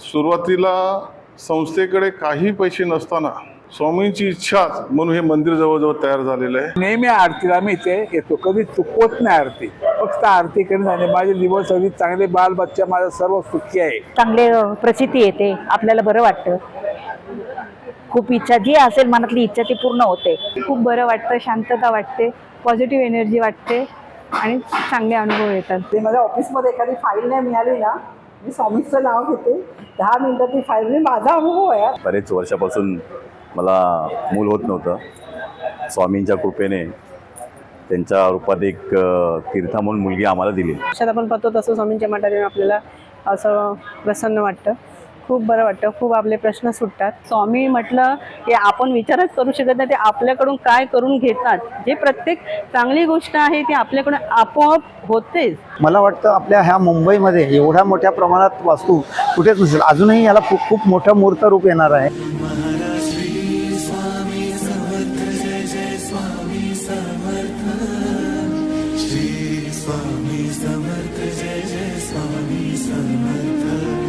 सुरुवातीला संस्थेकडे काही पैसे नसताना स्वामींची इच्छा म्हणून हे मंदिर जवळजवळ तयार झालेलं आहे. नेहमी आरतीला आम्ही इथे येतो. कधी चुकवत नाही आरती. फक्त आरती करून आणि माझे दिवस अगदी चांगले बाल बच्चा माझं सर्व सुखी आहे. चांगले प्रचिती येते. आपल्याला बरं वाटतं. खूप इच्छा जी असेल मनातली इच्छा ती पूर्ण होते. खूप बरं वाटतं शांतता वाटते पॉझिटिव्ह एनर्जी वाटते आणि चांगले अनुभव येतात. ते माझ्या ऑफिसमध्ये एखादी फाईल नाही मिळाली ना मी स्वामीचं नाव घेते. दहा मिनिटात ती म्हणजे माझा अनुभव आहे. बरेच वर्षापासून मला मूल होत नव्हतं. स्वामींच्या कृपेने त्यांच्या रूपात एक तीर्था म्हणून मुलगी आम्हाला दिली. आपण पाहतो तसं स्वामींच्या मठात येऊन आपल्याला असं प्रसन्न वाटतं. खूप बरं वाटतं खूप आपले प्रश्न सुटतात. स्वामी म्हटलं की आपण विचारच करू शकत नाही ते आपल्याकडून काय करून घेतात? जे प्रत्येक चांगली गोष्ट आहे ती आपल्याकडून आपोआप होतेच. मला वाटतं आपल्या ह्या मुंबईमध्ये एवढ्या मोठ्या प्रमाणात वास्तू कुठेच नसेल. अजूनही याला खूप खूप मोठं मूर्त रूप येणार आहे.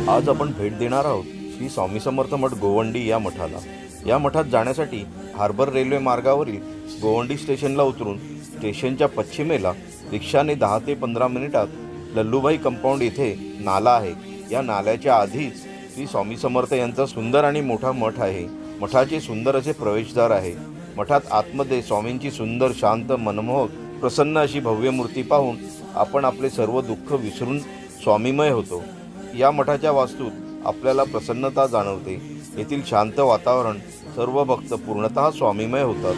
आज आपण भेट देणार आहोत श्री स्वामी समर्थ मठ गोवंडी या मठाला. या मठात जाण्यासाठी हार्बर रेल्वे मार्गावरील गोवंडी स्टेशनला उतरून स्टेशनच्या पश्चिमेला रिक्षाने दहा ते पंधरा मिनिटात लल्लूभाई कंपाऊंड येथे नाला आहे. या नाल्याच्या आधीच श्री स्वामी समर्थ यांचा सुंदर आणि मोठा मठ आहे. मठाचे सुंदर असे प्रवेशद्वार आहे. मठात आतमध्ये स्वामींची सुंदर शांत मनमोहक प्रसन्न अशी भव्य मूर्ती पाहून आपण आपले सर्व दुःख विसरून स्वामीमय होतो. या मठाच्या वास्तूत आपल्याला प्रसन्नता जाणवते. येथील शांत वातावरण सर्व भक्त पूर्णतः स्वामीमय होतात.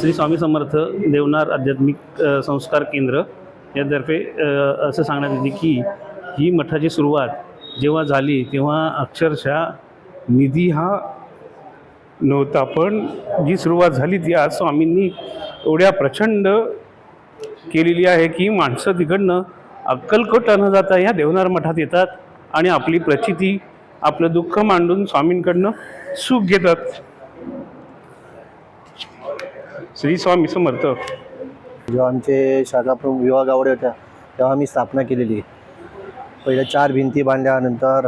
श्री स्वामी समर्थ देवनार आध्यात्मिक संस्कार केंद्र यातर्फे असं सांगण्यात येते की ही मठाची सुरुवात जेव्हा झाली तेव्हा अक्षरशः निधी हा नव्हता. पण जी सुरुवात झाली ती आज स्वामींनी एवढ्या प्रचंड केलेली आहे की माणसं तिकडनं अक्कलकोट न जाता या देवनार मठात येतात आणि आपली प्रचिती आपलं दुःख मांडून स्वामींकडनं सुख घेतात. श्री स्वामी समर्थ. जेव्हा आमचे शाखाप्रमुख विवाह गावडे होत्या तेव्हा आम्ही स्थापना केलेली. पहिल्या चार भिंती बांधल्यानंतर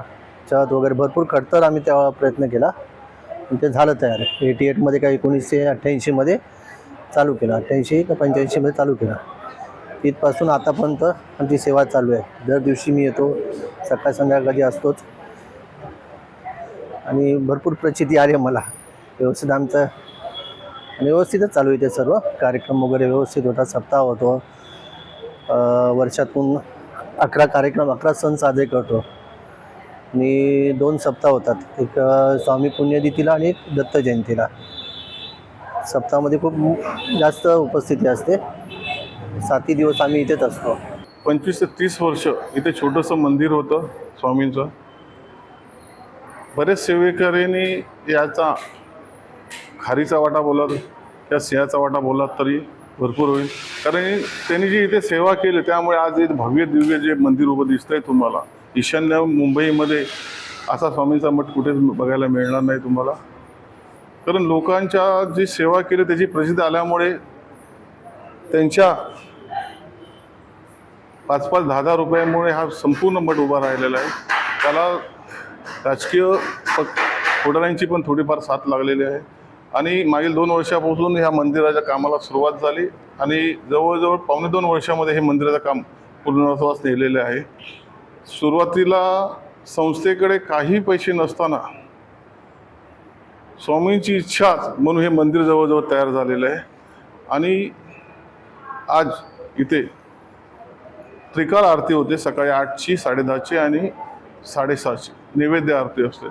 छत वगैरे भरपूर खडतर आम्ही तेव्हा प्रयत्न केला. ते झालं तयार. एटी एटमध्ये काही एकोणीसशे अठ्ठ्याऐंशीमध्ये चालू केलं. अठ्ठ्याऐंशी का पंच्याऐंशीमध्ये चालू केला. तिथपासून आतापर्यंत आमची सेवा चालू आहे. दर दिवशी मी येतो. सकाळ संध्याकाळी असतोच. आणि भरपूर प्रचिती आली आहे मला. व्यवस्थित आमचं आणि व्यवस्थितच चालू आहे ते सर्व. कार्यक्रम वगैरे व्यवस्थित होता. सप्ताह होतो. वर्षातून अकरा कार्यक्रम अकरा सण साजरे करतो. आणि दोन सप्ताह होतात. एक स्वामी पुण्यतिथीला आणि एक दत्त जयंतीला. सप्ताहामध्ये खूप जास्त उपस्थिती असते. सातही दिवस आम्ही इथेच असतो. पंचवीस ते तीस वर्ष इथे छोटंसं मंदिर होतं स्वामींचं. बरेच सेवेकऱ्यांनी याचा खारीचा वाटा बोलात या सिंहाचा वाटा बोलात तरी भरपूर होईल. कारण त्यांनी जी इथे सेवा केली त्यामुळे आज एक भव्य दिव्य जे मंदिर उभं दिसतंय तुम्हाला. ईशान्य मुंबईमध्ये असा स्वामींचा मठ कुठेच बघायला मिळणार नाही तुम्हाला. कारण लोकांच्या जी सेवा केली त्याची प्रसिद्धी आल्यामुळे त्यांच्या पाच पाच दहा दहा रुपयामुळे हा संपूर्ण मठ उभा राहिलेला आहे. त्याला राजकीय पक पुढाऱ्यांची पण थोडीफार साथ लागलेली आहे. आणि मागील दोन वर्षापासून ह्या मंदिराच्या कामाला सुरुवात झाली आणि जवळजवळ पावणे दोन वर्षामध्ये हे मंदिराचं काम पूर्णत्वास नेलेलं आहे. सुरुवातीला संस्थेकडे काही पैसे नसताना स्वामींची इच्छाच म्हणून हे मंदिर जवळजवळ तयार झालेलं आहे. आणि आज इथे त्रिकाळ आरती होते सकाळी आठची साडेदहाची आणि साडेसहाची. नैवेद्य आरती असते.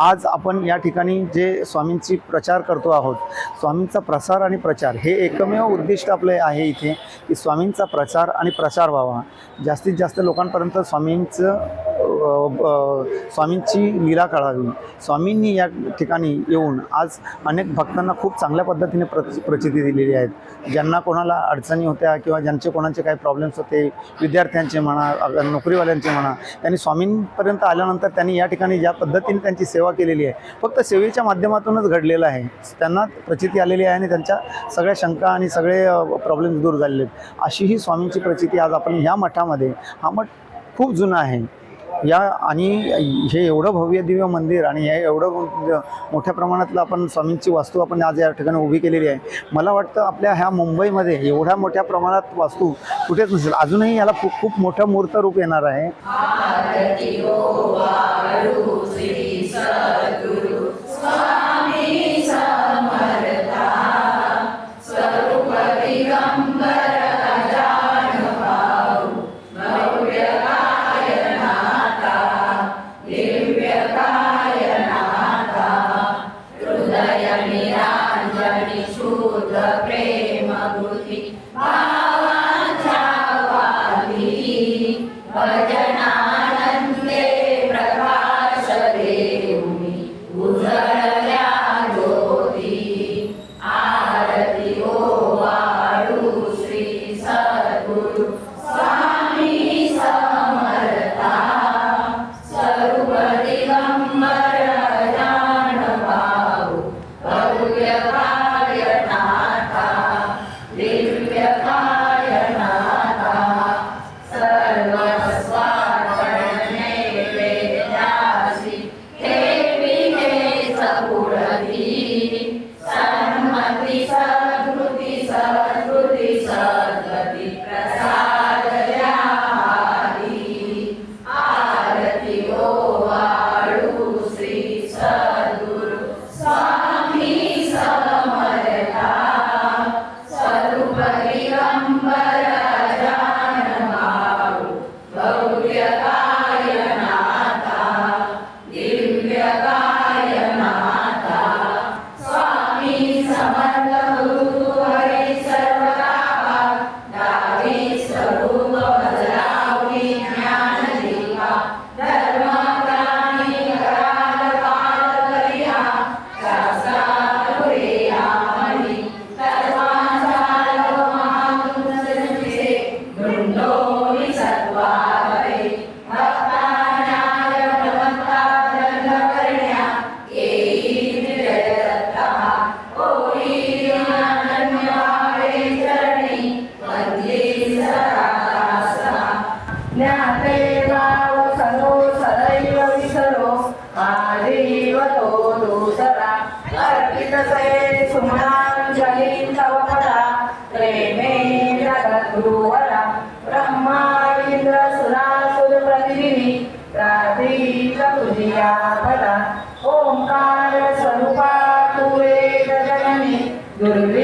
आज आपण या ठिकाणी जे स्वामींची प्रचार करतो आहोत स्वामींचा प्रसार आणि प्रचार हे एकमेव उद्दिष्ट आपलं आहे इथे की स्वामींचा प्रचार आणि प्रसार व्हावा. जास्तीत जास्त लोकांपर्यंत स्वामींचं स्वामींची लीला कळावी स्वामींनी या ठिकाणी येऊन आज अनेक भक्तांना खूप चांगल्या पद्धतीने प्र प्रचिती दिलेली आहेत. ज्यांना कोणाला अडचणी होत्या किंवा ज्यांचे कोणाचे काही प्रॉब्लेम्स होते विद्यार्थ्यांचे म्हणा नोकरीवाल्यांचे म्हणा त्यांनी स्वामींपर्यंत आल्यानंतर त्यांनी या ठिकाणी ज्या पद्धतीने त्यांची सेवा केलेली आहे फक्त सेवेच्या माध्यमातूनच घडलेलं आहे. त्यांना प्रचिती आलेली आहे आणि त्यांच्या सगळ्या शंका आणि सगळे प्रॉब्लेम्स दूर झालेले आहेत. अशी ही स्वामींची प्रचिती आज आपण ह्या मठामध्ये हा मठ खूप जुना आहे. या आणि हे एवढं भव्य दिव्य मंदिर आणि हे एवढं मोठ्या प्रमाणातलं आपण स्वामींची वास्तू आपण आज या ठिकाणी उभी केलेली आहे. मला वाटतं आपल्या ह्या मुंबईमध्ये एवढ्या मोठ्या प्रमाणात वास्तू कुठेच नसेल. अजूनही याला खूप खूप मोठं मूर्त रूप येणार आहे. श्री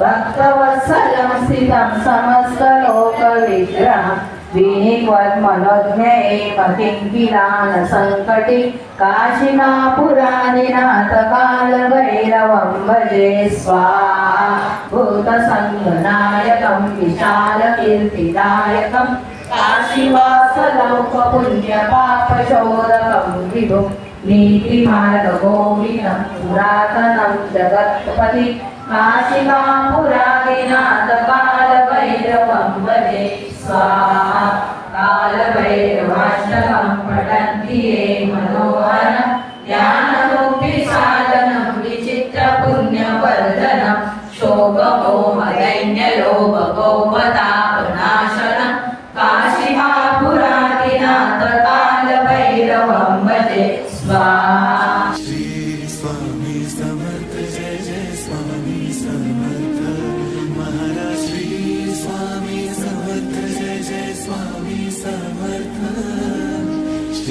భక్తవత్సలం స్థితం సమస్త లోక విగ్రహం వినివద్ మనోజ్ఞే మకింకిలాన సంకటి కాశినా పురాణినాథ కాల భైరవం భజే స్వాభూత సంగనాయకం విశాల కీర్తిదాయకం కాశీవాస లోక పుణ్య పాపశోదకం విభుం नीतिमार्गगोविनं पुरातनं जगत्पति काशिकापुरादिनाथकालभैरवं भजे स्वाहा कालभैरवाष्टकं पठन्ति ये मनोहरं ज्ञानमुक्तिसाधनं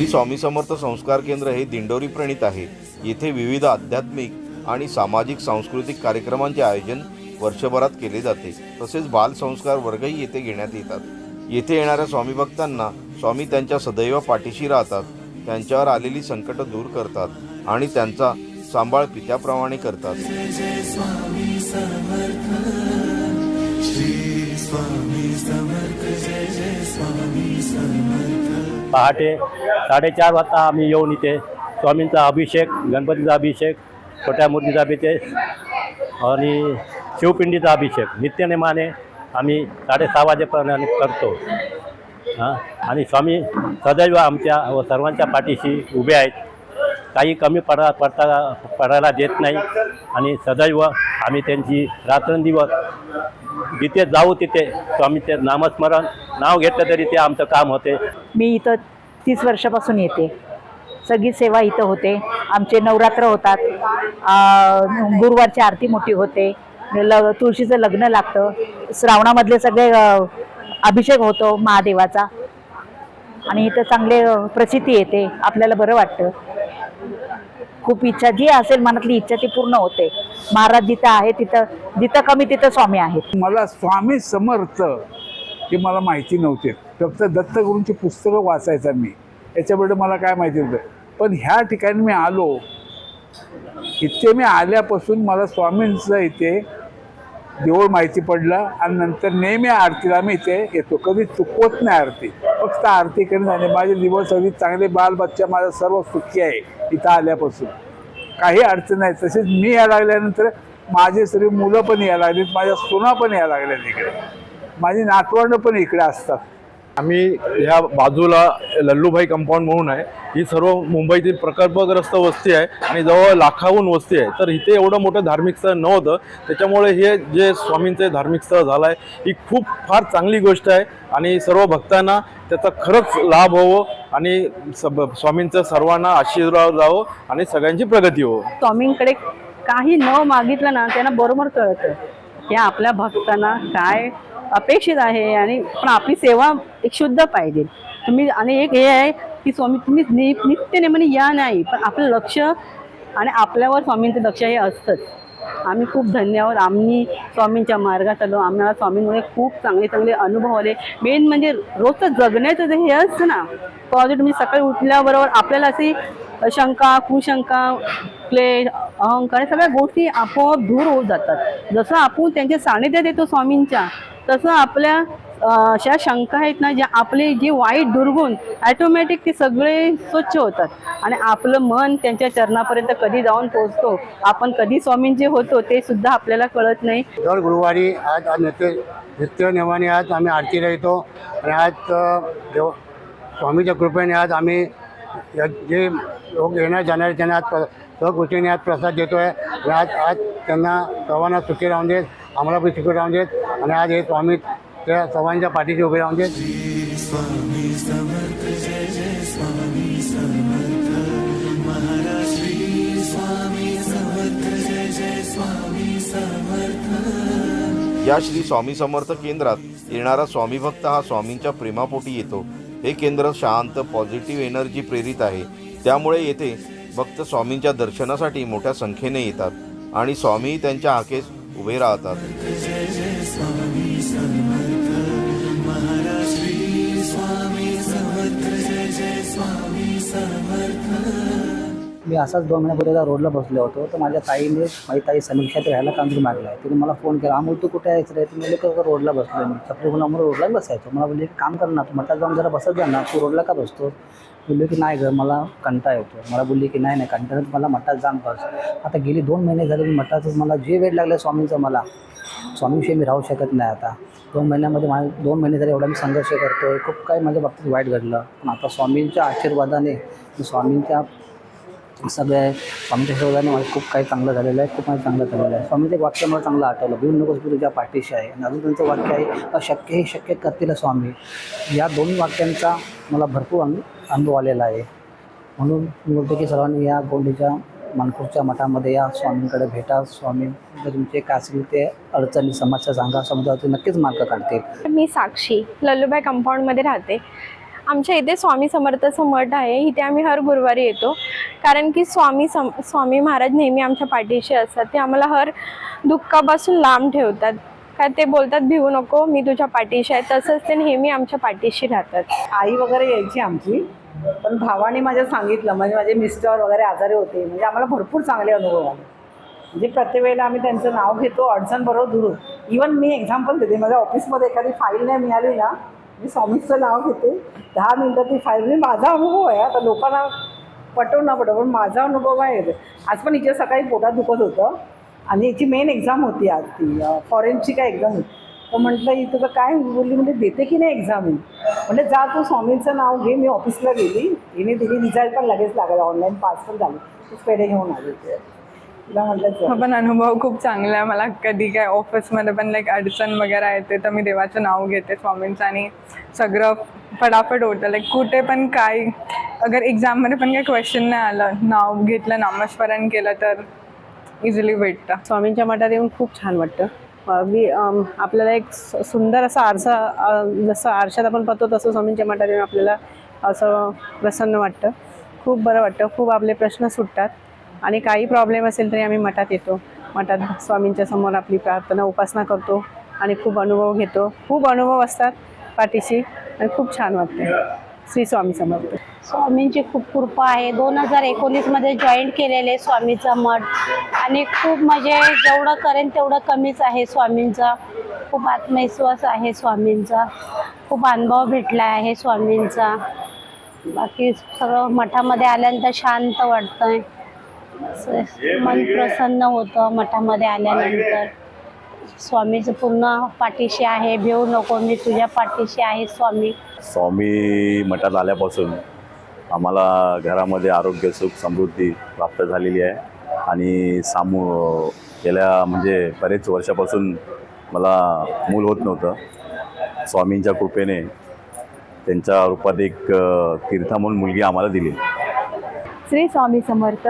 स्वामी समर्थ संस्कार केंद्र हे दिंडोरी प्रणित आहे. येथे विविध आध्यात्मिक आणि सामाजिक सांस्कृतिक कार्यक्रमांचे आयोजन वर्षभरात केले जाते. तसेच बाल संस्कार वर्गही येथे घेण्यात येतात. येथे येणाऱ्या स्वामी भक्तांना स्वामी त्यांच्या सदैव पाठीशी राहतात त्यांच्यावर आलेली संकट दूर करतात आणि त्यांचा सांभाळ पित्याप्रमाणे करतात. पहाटे साडेचार वाजता आम्ही येऊन इथे स्वामींचा अभिषेक गणपतीचा अभिषेक छोट्या मूर्तीचा अभिषेक आणि शिवपिंडीचा अभिषेक नित्यनेमाने आम्ही साडेसहा वाजेपर्यंत करतो. हां? आणि स्वामी सदैव आमच्या व सर्वांच्या पाठीशी उभे आहेत. काही कमी पडा पडता पडायला देत नाही. आणि सदैव आम्ही त्यांची रात्रंदिवस जिथे जाऊ तिथे स्वामीचे नामस्मरण नाव घेतलं तरी ते आमचं काम होते. मी इथं तीस वर्षापासून येते. सगळी सेवा इथं होते. आमचे नवरात्र होतात. गुरुवारची आरती मोठी होते. ल तुळशीचं लग्न लागतं. श्रावणामधले सगळे अभिषेक होतो महादेवाचा. आणि इथं चांगले प्रसिद्धी येते. आपल्याला बरं वाटतं. खूप इच्छा जी असेल मनातली इच्छा ती पूर्ण होते. महाराज जिथं आहे तिथं जिथं कमी तिथं स्वामी आहेत. मला स्वामी समर्थ हे मला माहिती नव्हते. फक्त दत्तगुरूंची पुस्तकं वाचायचा मी. याच्याबद्दल मला काय माहिती होतं? पण ह्या ठिकाणी मी आलो. इथे मी आल्यापासून मला स्वामींचं इथे देऊळ माहिती पडलं आणि नंतर नेहमी आरतीला मी इथे येतो. कधी चुकवत नाही आरती. फक्त आरती करणं आणि माझे दिवस अगदी चांगले बाल बच्चा माझा सर्व सुखी आहे. इथं आल्यापासून. काही अडचण नाही. तसेच मी यायला लागल्यानंतर माझे सर्व मुलं पण यायला लागलीत माझ्या सुना पण यायला लागल्या इकडे. माझी नातवंड पण इकडे असतात. आम्ही ह्या बाजूला लल्लूभाई कंपाऊंड म्हणून आहे. ही सर्व मुंबईतील प्रकल्पग्रस्त वस्ती आहे आणि जवळ लाखाहून वस्ती आहे. तर इथे एवढं मोठं धार्मिक स्थळ नव्हतं. त्याच्यामुळे हे जे स्वामींचे धार्मिक स्थळ झालं आहे ही खूप फार चांगली गोष्ट आहे आणि सर्व भक्तांना त्याचा खरंच लाभ होवो आणि सब स्वामींचं सर्वांना आशीर्वाद जावं आणि सगळ्यांची प्रगती हो स्वामींकडे काही न मागितलं ना त्यांना बरोबर कळतं. की आपल्या भक्तांना काय अपेक्षित आहे आणि पण आपली सेवा एक शुद्ध पाहिजे. तुम्ही आणि एक हे आहे की स्वामी तुम्ही नि नित्य नेमाने या नाही पण आपलं लक्ष आणि आपल्यावर स्वामींचं लक्ष हे असतंच. आम्ही खूप धन्यवाद. आम्ही स्वामींच्या मार्गात आलो. आम्हाला स्वामींमुळे खूप चांगले चांगले अनुभव आले. मेन म्हणजे रोजचं जगण्याचं जे हे असतं ना पॉझिटिव्ह म्हणजे सकाळी उठल्याबरोबर आपल्याला अशी शंका कुशंका क्लेश अहंकार या सगळ्या गोष्टी आपोआप दूर होत जातात. जसं आपण त्यांच्या सानिध्यात येतो स्वामींच्या तसं आपल्या अशा शंका आहेत ना ज्या आपले जे वाईट दुर्गुण ॲटोमॅटिक ते सगळे स्वच्छ होतात. आणि आपलं मन त्यांच्या चरणापर्यंत कधी जाऊन पोहोचतो आपण कधी स्वामींचे होतो ते सुद्धा आपल्याला कळत नाही. दर गुरुवारी आज नृत्य नित्य नित्य आज आम्ही आरतीला येतो. आणि आज देव स्वामीच्या कृपेने आज आम्ही जे लोक येणार जाणारे त्यांना आज सहकृतीने आज प्रसाद देतो आहे आणि आज आज त्यांना सर्वांना सुखी राहून देत. आम्हाला पण राहून देत. आणि आज हे स्वामी त्या सर्वांच्या पाठीशी उभे राहून देत. या श्री स्वामी समर्थ केंद्रात येणारा स्वामी भक्त हा स्वामींच्या प्रेमापोटी येतो. हे केंद्र शांत पॉझिटिव्ह एनर्जी प्रेरित आहे. त्यामुळे येथे भक्त स्वामींच्या दर्शनासाठी मोठ्या संख्येने येतात. आणि स्वामी त्यांच्या आखेस उभे राहतात मी असाच दोन महिन्यापूर्वी एका रोडला बसलो होतो. तर माझ्या ताईने माझी ताई समीक्षात राहायला काम मागला आहे. तिने मला फोन केला अमोल तू कुठे यायचं रे? तुम्ही का रोडला बसलो मी. छत्री म्हणून अमोल रोडला बसायचो. मला बोलले काम कर ना तू म्हटलं जाऊन जरा बसत जा ना. तू रोडला का बसतो? बोलले की नाही गं मला कंटाळा येतो. मला बोलली की नाही नाही कंटाळा मला मठात जाम बस. आता गेली दोन महिने झाले मी मठातच. मला जे वेळ लागलं स्वामींचं मला. स्वामीविषयी मी राहू शकत नाही आता. दोन महिन्यामध्ये माझे दोन महिने झाले एवढा मी संघर्ष करतो आहे खूप काही माझ्या बाबतीत वाईट घडलं. पण आता स्वामींच्या आशीर्वादाने मी स्वामींच्या सगळे स्वामीच्या शोधाने मला खूप काही चांगलं झालेलं आहे खूप काही चांगलं झालेलं आहे. स्वामीचं एक वाक्य मला चांगलं आठवलं भिवून नकोस मी तुझ्या पाठीशी आहे. आणि अजून त्यांचं वाक्य आहे अशक्य हे शक्य करतील स्वामी. या दोन वाक्यांचा मला भरपूर अनु अनुभव आलेला आहे. म्हणून मी बोलतो की सर्वांनी या गोंडीच्या मानपूरच्या मठामध्ये या स्वामींकडे भेटा. स्वामी जर तुमचे काय असेल ते अडचणी समस्या सांगा समुद्रावरती नक्कीच मार्ग काढतील. मी साक्षी लल्लूबाई कंपाऊंडमध्ये राहते. आमच्या इथे स्वामी समर्थाचं मठ आहे. इथे आम्ही हर गुरुवारी येतो. कारण की स्वामी सम स्वामी महाराज नेहमी आमच्या पाठीशी असतात. ते आम्हाला हर दुःखापासून लांब ठेवतात. काय ते बोलतात भिवू नको मी तुझ्या पाठीशी आहे. तसंच ते नेहमी आमच्या पाठीशी राहतात. आई वगैरे यायची आमची पण भावाने माझ्या सांगितलं. म्हणजे माझे मिस्टर वगैरे आजारी होते. म्हणजे आम्हाला भरपूर चांगले अनुभव आले. म्हणजे प्रत्येक वेळेला आम्ही त्यांचं नाव घेतो अडचण बरोबर दूर इवन मी एक्झाम्पल देते. माझ्या ऑफिसमध्ये एखादी फाईल नाही मिळाली ना मी स्वामीचं नाव घेते. दहा मिनटं ती फाईल म्हणजे माझा अनुभव आहे आता लोकांना पटव ना पटव पण माझा अनुभव आहे. आज पण हिच्या सकाळी पोटात दुखत होतं. आणि याची मेन एक्झाम होती आज ती फॉरेनची काय एक्झाम होती. तर म्हटलं इथं तर काय बोलली म्हणजे देते की नाही एक्झाम ही? म्हणजे जा तू स्वामींचं नाव घे मी ऑफिसला गेली. हिने दिली रिझल्ट पण लगेच लागला. ऑनलाईन पास पण झाली. तू पेढे घेऊन आली. तिला म्हटलं चल. पण अनुभव खूप चांगला आहे. मला कधी काय ऑफिसमध्ये पण लाईक अडचण वगैरे येते तर मी देवाचं नाव घेते स्वामींचं आणि सगळं फटाफट होतं. लाईक कुठे पण काय अगर एक्झाममध्ये पण काही क्वेश्चन नाही आलं नाव घेतलं नामस्मरण केलं तर इझिली भेटतं. स्वामींच्या मठात येऊन खूप छान वाटतं. अम, आपल्याला एक सुंदर असा आरसा जसं आरशात आपण पाहतो तसं स्वामींच्या मठात येऊन आपल्याला असं प्रसन्न वाटतं. खूप बरं वाटतं. खूप आपले प्रश्न सुटतात. आणि काही प्रॉब्लेम असेल तरी आम्ही मठात येतो. मठात स्वामींच्या समोर आपली प्रार्थना उपासना करतो आणि खूप अनुभव घेतो. खूप अनुभव असतात पाठीशी आणि खूप छान वाटते. श्री स्वामी समर्थ. स्वामींची खूप कृपा आहे. दोन हजार एकोणीसमध्ये जॉईन केलेले स्वामीचा मठ आणि खूप म्हणजे जेवढं करेन तेवढं कमीच आहे स्वामींचा. खूप आत्मविश्वास आहे स्वामींचा. खूप अनुभव भेटला आहे स्वामींचा. बाकी सगळं मठामध्ये आल्यानंतर शांत वाटतंय. आहे मन प्रसन्न होतं मठामध्ये आल्यानंतर. स्वामीचं पूर्ण पाठीशी आहे भेऊ नको मी तुझ्या पाठीशी आहे स्वामी. स्वामी मठात आल्यापासून आम्हाला घरामध्ये आरोग्य सुख समृद्धी प्राप्त झालेली आहे. आणि सामू गेल्या म्हणजे बरेच वर्षापासून मला मूल होत नव्हतं. स्वामींच्या कृपेने त्यांच्या रूपात एक तीर्था म्हणून मुलगी आम्हाला दिली. श्री स्वामी समर्थ.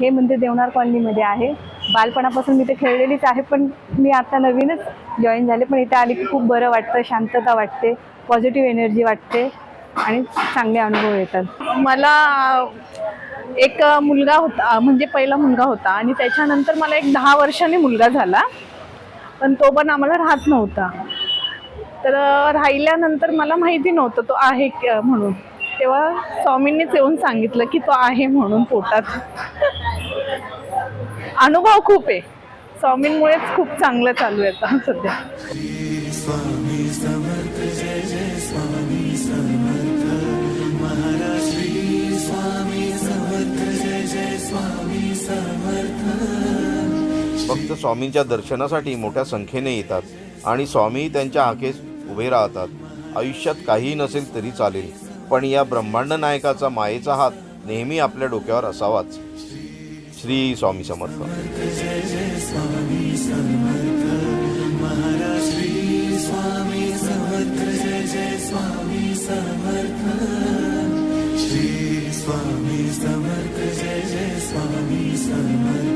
हे म्हणजे मंदिर देवणार कॉलनीमध्ये आहे. बालपणापासून मी ते खेळलेलीच आहे पण मी आता नवीनच जॉईन झाले. पण इथे आली की खूप बरं वाटतं शांतता वाटते पॉझिटिव्ह एनर्जी वाटते आणि चांगले अनुभव येतात. मला एक मुलगा होता म्हणजे पहिला मुलगा होता आणि त्याच्यानंतर मला एक दहा वर्षांनी मुलगा झाला. पण तो पण आम्हाला राहत नव्हता. तर राहिल्यानंतर मला माहिती नव्हतं तो आहे क- म्हणून. तेव्हा स्वामींनीच येऊन सांगितलं की तो आहे म्हणून पोटात. अनुभव खूप आहे. स्वामींमुळेच खूप चांगलं चालू आहे आता सध्या. फक्त स्वामींच्या दर्शनासाठी मोठ्या संख्येने येतात आणि स्वामी त्यांच्या आखेस उभे राहतात. आयुष्यात काहीही नसेल तरी चालेल. पण या ब्रह्मांड नायकाचा मायेचा हात नेहमी आपल्या डोक्यावर असावाच. श्री स्वामी समर्थ. स्वामी समर्थ. जय जय स्वामी समर्थ.